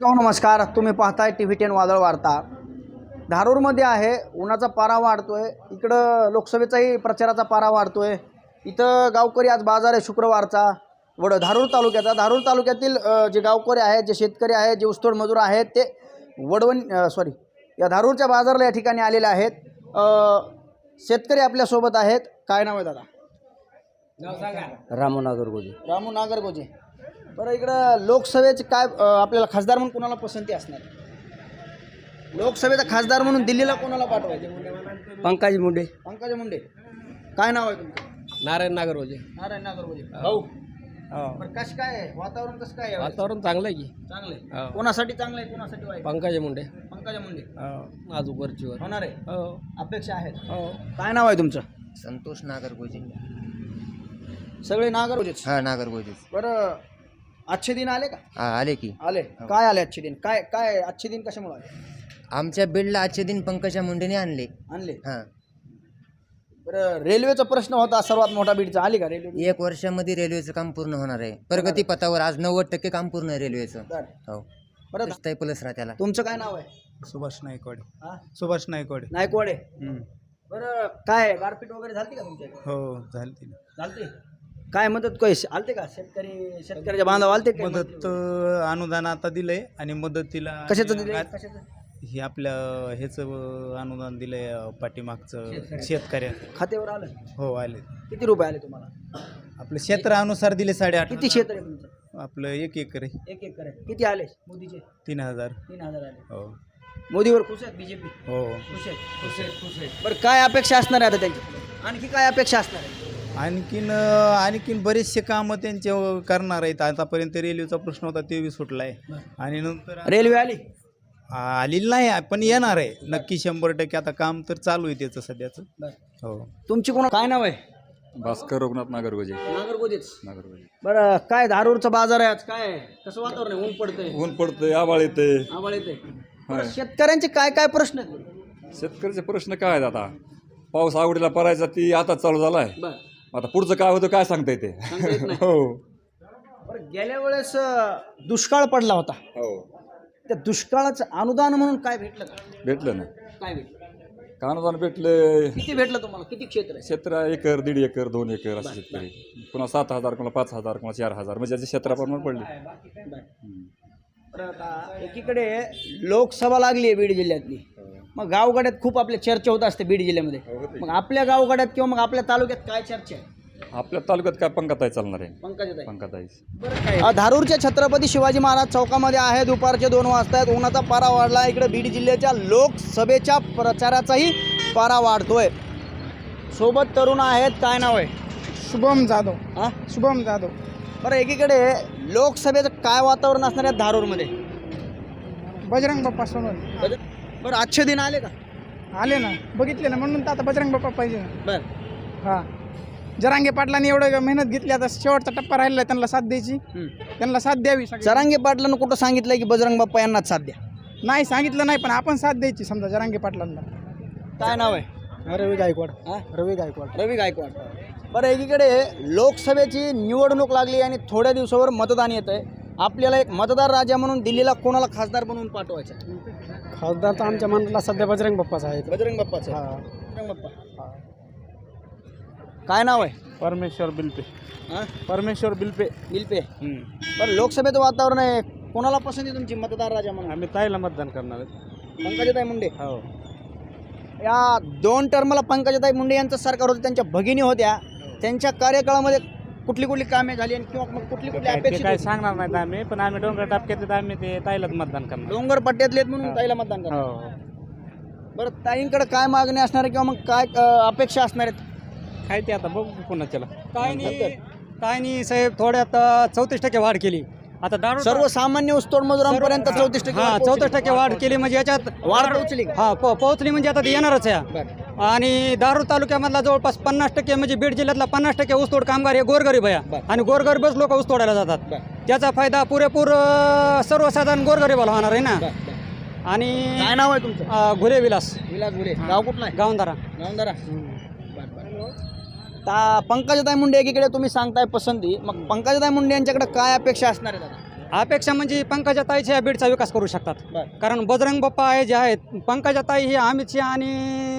हो नमस्कार. तुम्ही पाहताय टी व्ही टेन वादळ वार्ता. धारूरमध्ये आहे उन्हाचा पारा वाढतोय. इकडं लोकसभेचाही प्रचाराचा पारा वाढतोय. इथं गावकरी आज बाजार आहे शुक्रवारचा. वड धारूर तालुक्याचा. धारूर तालुक्यातील जे गावकरी आहेत जे शेतकरी आहेत जे ऊसतोड मजूर आहेत ते वडवण सॉरी या धारूरच्या बाजारला या ठिकाणी आलेले आहेत. शेतकरी आपल्यासोबत आहेत. काय नाव आहे दादा? रामनागर गोजे रामू नागरगोजे. बरं इकडं लोकसभेचे काय आपल्याला खासदार म्हणून कोणाला पसंती असणार? लोकसभेचा खासदार म्हणून दिल्लीला कोणाला पाठवायचे? पंकज मुंडे. पंकजा मुंडे. काय नाव आहे तुमचं? नारायण नागर गोजे नारायण नागरगोजे भाऊ बरं कसं काय आहे? वातावरण कसं काय आहे वातावरण चांगलं आहे की. चांगलं आहे. हो. कोणासाठी चांगलं आहे कोणासाठी वाईट? पंकज मुंडे. पंकजा मुंडे. अजून वरचीवर. होणार आहे? हो. अपेक्षा आहेत. हो. काय नाव आहे तुमचं? संतोष नागरगोजे. सगळे नागरगोजेच? हा नागरगोजेच. बरं आजचे दिन आले का? हा आले की. आले. काय आले आजचे दिन? काय काय आजचे दिन कशामुळे आले? आमच्या बीडला आजचे दिन पंकजा मुंडेने आणले. आणले? हा. बरं रेल्वेचा प्रश्न होता सर्वात मोठा बीडचा. आली का रेल्वे? एक वर्षामध्ये रेल्वेचं काम पूर्ण होणार आहे. प्रगती पथावर आज नव्वद टक्के काम पूर्ण आहे रेल्वेचं. बरं. हो. बरं रस्ता प्लस त्याला. तुमचं काय नाव आहे? सुभाष नायकवाडे. हा? सुभाष नायकवाडे. नायकवाडे. बरं काय गारपीट वगैरे झालती का तुमच्या इकडे? हो झाली ती झालते? काय मदत काय आलते का? शेतकरी शेतकऱ्याच्या बांधव आलते का मदत अं, अनुदान आता दिलंय आणि मदतीला कशाचं दिले कशाचं? हे आपल्या ह्याचं अं, अनुदान दिलंय अं, पाठीमागचं शेतकऱ्या. खात्यावर आलं? हो आले. किती रुपये आले तुम्हाला? आपलं क्षेत्रानुसार दिले साडेआठ किती क्षेत्र आहे तुमचं? आपलं एक एकर आहे. एक एक करे किती आले? मोदीचे? तीन हजार. तीन हजार आले. हो. मोदीवर खुश आहेत? बीजेपी? हो. खुश आहेत? खुश आहेत. खुश आहेत बरं काय अपेक्षा असणार आहे आता त्यांची आणखी काय अपेक्षा असणार आहे? आणखीन आणखीन बरेचसे कामं त्यांचे करणार आहेत. आतापर्यंत रेल्वेचा प्रश्न होता ते बी सुटलाय आणि नंतर रेल्वे आली? आलेली नाही पण येणार आहे. नक्की शंभर टक्के. आता काम तर चालू आहे त्याचं सध्याचं. हो. तुमची कोण काय नाव आहे? भास्कर रघुनाथ नागरगोजे. नागरगोजेच. नागरगोजे. बरं काय धारूरचा बाजार आहे आज? काय? आहे? कसं वातावरण आहे? ऊन पडतंय. ऊन पडतंय आबाळ येते आभाळ येते शेतकऱ्यांचे काय काय प्रश्न आहेत? शेतकऱ्याचे प्रश्न काय आहेत आता? पाऊस आवडीला पडायचा ती आता चालू झाला आहे बरं. आता पुढचं काय होतं काय सांगता येते? सांगता येत नाही. हो. बरं गेल्या वेळेस अं, दुष्काळ पडला होता. हो. त्या दुष्काळाचं अनुदान म्हणून काय भेटलं का? भेटलं ना. काय भेटलं? कानुदान भेटले? किती भेटलं तुम्हाला? किती क्षेत्र आहे? क्षेत्र एकर दीड एकर दोन एकर असे शेतकरी. पुन्हा सात हजार कोणा पाच हजार कोणा चार हजार. म्हणजे याचे क्षेत्राप्रमाणे पडले. बरं आता एकीकडे लोकसभा लागली आहे बीड जिल्ह्यातली. मग गावगाड्यात खूप आपल्या चर्चा होत असते बीड जिल्ह्यामध्ये. मग आपल्या गावगाड्यात किंवा मग आपल्या तालुक्यात काय चर्चा आहे? आपल्या तालुक्यात काय पंकताई चालणार आहे. पंकजाताई. पंकताई अ, धारूरच्या छत्रपती शिवाजी महाराज चौकामध्ये आहे दुपारचे दोन वाजता आहेत. उन्हाचा पारा वाढला इकडे बीड जिल्ह्याच्या लोकसभेच्या प्रचाराचाही पारा वाढतोय. सोबत तरुण आहेत. काय नाव आहे? शुभम जाधव. हा? शुभम जाधव. बरं एकीकडे लोकसभेचं काय वातावरण असणार आहे धारूरमध्ये? बजरंग बाप्पा सोनवणे. बरं आजचे दिन आले का? आले ना. बघितले ना म्हणून तर आता बजरंग बाप्पा पाहिजे ना. बरं. हा. जरांगे पाटलांनी एवढं मेहनत घेतली आता शेवटचा टप्पा राहिलेला आहे त्यांना साथ द्यायची. त्यांना साथ द्यावी सगळी. चरांगे पाटलांना कुठं सांगितलंय की बजरंग बाप्पा यांनाच साध्या नाही सांगितलं नाही पण आपण साथ द्यायची समजा जरांगे पाटलांना. काय नाव आहे? रवी गायकवाड. हा? रवी गायकवाड. रवी गायकवाड. बरं एकीकडे लोकसभेची निवडणूक लागली आणि थोड्या दिवसावर मतदान येत आहे आपल्याला एक मतदार राजा म्हणून दिल्लीला कोणाला खासदार बनवून पाठवायचं आहे? खासदार तर आमच्या मनाला सध्या बजरंग बाप्पाचा आहे बजरंग बाप्पाचं आहे. बजरंग बाप्पा. काय नाव आहे? परमेश्वर बिलपे. हा? परमेश्वर बिलपे. बिलपे. बरं लोकसभेचं वातावरण आहे. कोणाला पसंत आहे तुमची मतदार राजा म्हणून? आम्ही ताईला मतदान करणार आहेत पंकजाताई मुंडे. हो. या दोन टर्मला पंकजाताई मुंडे यांचं सरकार होतं त्यांच्या भगिनी होत्या. त्यांच्या कार्यकाळामध्ये कुठली कुठली कामे झाली आणि किंवा मग कुठली कुठली ते अपेक्षित काय होती? सांगणार नाहीत आम्ही पण आम्ही डोंगर टापक्यात आम्ही ते ताईलाच मतदान करणार. डोंगर पट्ट्यातले आहेत म्हणून ताईला मतदान करा हो. बरं ताईंकडे काय मागणी असणार आहे किंवा मग काय अं, अपेक्षा असणार आहेत? काय ते आता बघू कोणाच्याला. काय नाही काय नाही साहेब थोड्यात चौतीस टक्के वाढ केली. आता दारू सर्वसामान्य ऊसतोड मजुरांपर्यंत चौतीस टक्के हा वाढ चौतीस पोहोचली. टक्के वाढ केली म्हणजे याच्यात वाढ पोहोचली. का? हा पो- पोहोचली म्हणजे आता ते येणारच आहे. बरं. आणि दारू तालुक्यामधला जवळपास पन्नास टक्के म्हणजे बीड जिल्ह्यातला पन्नास टक्के ऊसतोड कामगार हे गोरगरीब आहे. आणि गोरगरीबच लोक ऊस तोडायला जातात. त्याचा फायदा पुरेपूर सर्वसाधारण गोरगरीबाला होणार आहे ना. आणि काय नाव आहे तुमचं? घुले विलास. विलास गुरे गाव कुठला आहे? गावंदारा. गावंदारा. ता पंकजाताई मुंडे एकीकडे तुम्ही सांगताय पसंती. मग पंकजाताई मुंडे यांच्याकडे काय अपेक्षा असणार आता अपेक्षा म्हणजे पंकजाताईच्या या बीडचा विकास करू शकतात. कारण बजरंग बाप्पा आहे जे आहेत पंकजाताई हे अमित शहा आणि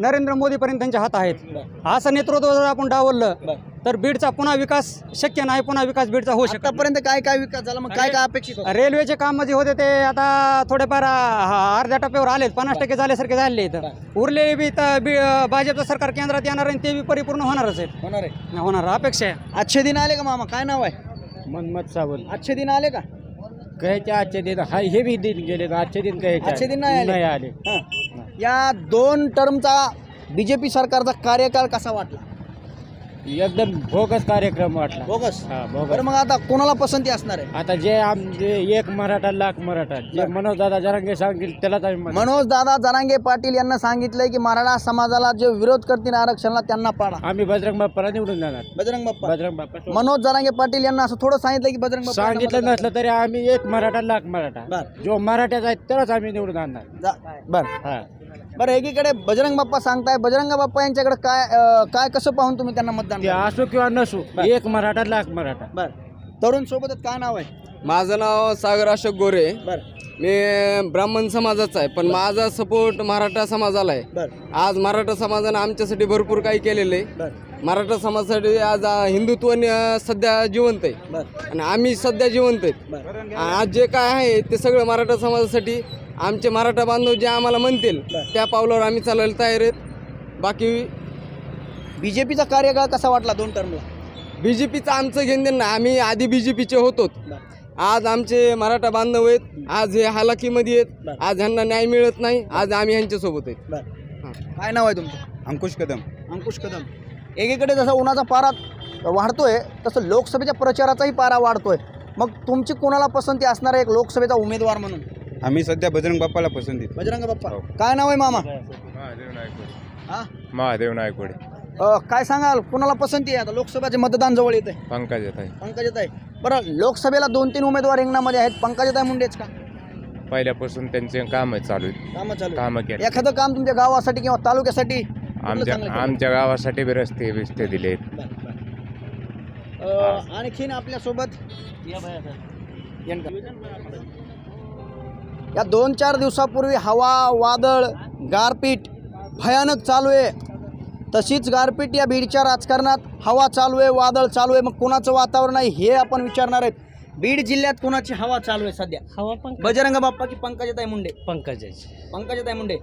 नरेंद्र मोदीपर्यंत त्यांच्या हात आहेत. असं नेतृत्व जर आपण डावललं. तर बीडचा पुन्हा विकास शक्य नाही पुन्हा विकास बीडचा होऊ शकतो आतापर्यंत काय काय विकास झाला मग काय काय अपेक्षित होतं? रेल्वेचे काम जे होते ते आता थोडेफार आ, अर्ध्या टप्प्यावर आलेत पन्नास टक्के झाल्यासारखे झाले इथं उरलेले बी तर बी भाजपचं सरकार केंद्रात येणार आणि ते बी परिपूर्ण होणारच आहेत. होणार आहे. होणार. अपेक्षा आहे. अच्छे दिन आले का मामा? काय नाव आहे? मनमत सावंत. अच्छे दिन आले का? कहेचे आजचे दिन? हाय हे बी दिन गेले आजचे दिन कहेचे आजचे दिन नाही आले? नाही आले. हं. या दोन टर्मचा बीजेपी सरकारचा कार्यकाळ कसा वाटला? एकदम भोगस कार्यक्रम वाटला. बोगस? हा बरं भोगस मग आता कोणाला पसंती असणार आहे? आता जे आम जे एक मराठा लाख मराठा. जे मनोज दादा जरांगे सांगतील त्यालाच आम्ही मनोज दादा जरांगे पाटील यांना सांगितलंय की मराठा समाजाला जे विरोध करतील आरक्षणाला त्यांना पाडा. आम्ही बजरंग बाप्पाला निवडून जाणार. बजरंग बाप्पा. बजरंग बाप्पा मनोज जरांगे पाटील यांना असं थोडं सांगितलं की बजरंग बाप्पा यांना सांगितलं मतदान नसलं तरी आम्ही एक मराठा लाख मराठा. बर. जो मराठ्याचा आहे त्यालाच आम्ही निवडून आणणार. करा. जा- बरं. हा. बरं एकीकडे बजरंग बाप्पा सांगताय. बजरंग बाप्पा यांच्याकडे काय अं, काय कसं पाहून तुम्ही त्यांना मतदान ते? असो किंवा नसो. एक मराठा लाख मराठा. बरं. तरुण सोबतच काय नाव आहे? माझं नाव सागर अशोक गोरे. बरं. मी ब्राह्मण समाजाचा आहे पण माझा सपोर्ट मराठा समाजाला आहे. बरं. आज मराठा समाजानं आमच्यासाठी भरपूर काही केलेलं आहे. मराठा समाजासाठी आज आ, हिंदुत्व न- सध्या जिवंत आहे. बरं. आणि आम्ही सध्या जिवंत आहेत बरं. आज जे काय आहे ते सगळं मराठा समाजासाठी आमचे मराठा बांधव जे आम्हाला म्हणतील. त्या पावलावर आम्ही चालायला तयार आहेत. बाकी बीजेपीचा कार्यकाळ कसा वाटला दोन टर्मला बी जे पीचं आमचं घेणं नाही. आम्ही आधी बी जे पीचे होतोच आज आमचे मराठा बांधव आहेत. आज हे हालाकीमध्ये आहेत. आज ह्यांना न्याय मिळत नाही. आज आम्ही ह्यांच्यासोबत आहेत. काय नाव आहे तुमचं? अंकुश कदम. अंकुश कदम. एकीकडे जसं उन्हाचा पारा वाढतोय तसं लोकसभेच्या प्रचाराचाही पारा वाढतोय. मग तुमची कोणाला पसंती असणार आहे एक लोकसभेचा उमेदवार म्हणून? आम्ही सध्या बजरंग बाप्पाला पसंती बजरंग बाप्पा. काय नाव आहे मामा? महादेव नायकोडे हा? महादेव नायकोडे अ, काय सांगाल? कोणाला पसंती आहे आता? लोकसभेचे मतदान जवळ येते पंकज येत आहे. पंकजाताई बरं लोकसभेला दोन तीन उमेदवार रिंगणामध्ये आहेत. पंकजाताई मुंडेच का? पहिल्यापासून त्यांचे काम चालू आहेत. कामं चालू कामं केले एखादं काम तुमच्या गावासाठी किंवा तालुक्यासाठी आमच्या चांगलं केलं? आमच्या गावासाठी बी रस्ते बिस्ते दिलेत. अ, आणखीन आपल्यासोबत या दोन चार दिवसापूर्वी हवा वादळ गारपीट भयानक चालू आहे. तशीच गारपीट या बीडच्या राजकारणात हवा चालू आहे वादळ चालू आहे. मग कोणाचं वातावरण आहे हे आपण विचारणार आहेत. बीड जिल्ह्यात कोणाची हवा चालू आहे सध्या? हवा बजरंग बाप्पा की पंकजाताई मुंडे? पंकजाची. पंकजाताई मुंडे.